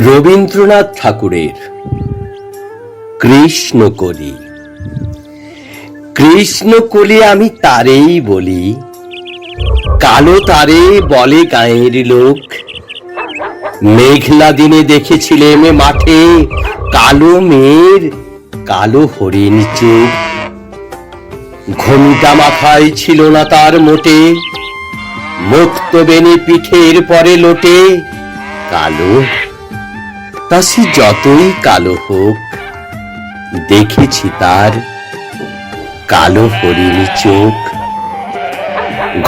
রবীন্দ্রনাথ ঠাকুরের কৃষ্ণকলি কৃষ্ণকলি আমি তারেই বলি, কালো তারে বলে গায়ের লোক। মেঘলা দিনে দেখেছিলেম মাঠে কালো মেয়ের কালো হরিণ চোখ। ঘোমটা মাথায় ছিল না তার মোটে, মুক্ত বেনি পিঠের পরে লোটে কালো তা যতই কালো হোক, দেখেছি তার কালো হরিণ চোখ।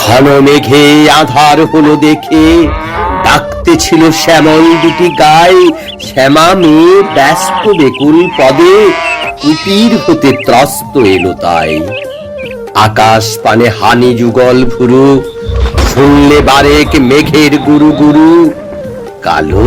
ঘন মেঘে আধার হলো দেখে, ডাকতে ছিল শ্যামল দুটি গায়ে। শ্যামা মেয়ে ব্যস্ত বেকুল পদে, কুটির হতে ত্রস্ত এলো তাই। আকাশ পানে হানি যুগল ভুরু, শুনলে বারেক মেঘের গুরু গুরু, কালো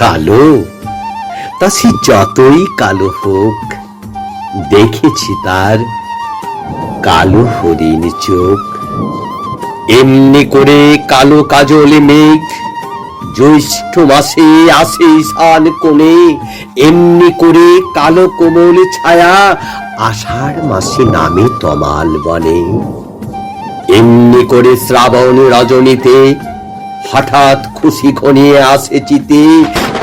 কালো? তা সে যতই কালো হোক, দেখেছি তার কালো হরিণ চোখ। এমনি করে কালো কাজলে মেঘ, জ্যৈষ্ঠ মাসে আসে ঈশান কোণে। এমনি করে কালো কোমল ছায়া আষাঢ় মাসে নামে তমাল বনে। এমনি করে শ্রাবণ রজনীতে হঠাৎ খুশি ঘনিয়ে আসে চিতে।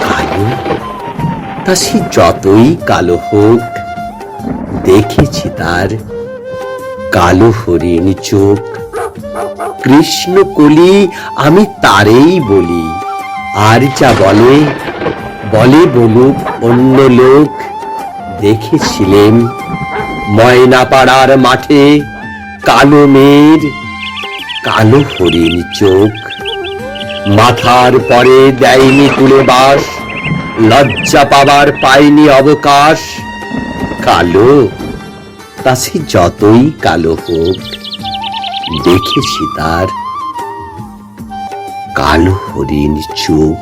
কালো তা সে যতই কালো হোক, দেখেছি তার কালো হরিণ চোখ। কৃষ্ণ কলি আমি তারেই বলি, আর যা বলে বলে বলুক অন্য লোক। দেখেছিলেন ময়নাপাড়ার মাঠে কালো মেয়ের কালো হরিণ চোখ। মাথার পরে দেয়নি তুলে বাস, লজ্জা পাবার পায়নি অবকাশ। কালো, তা সে যতই কালো হোক, দেখেছি তার কালো হরিণ চোখ।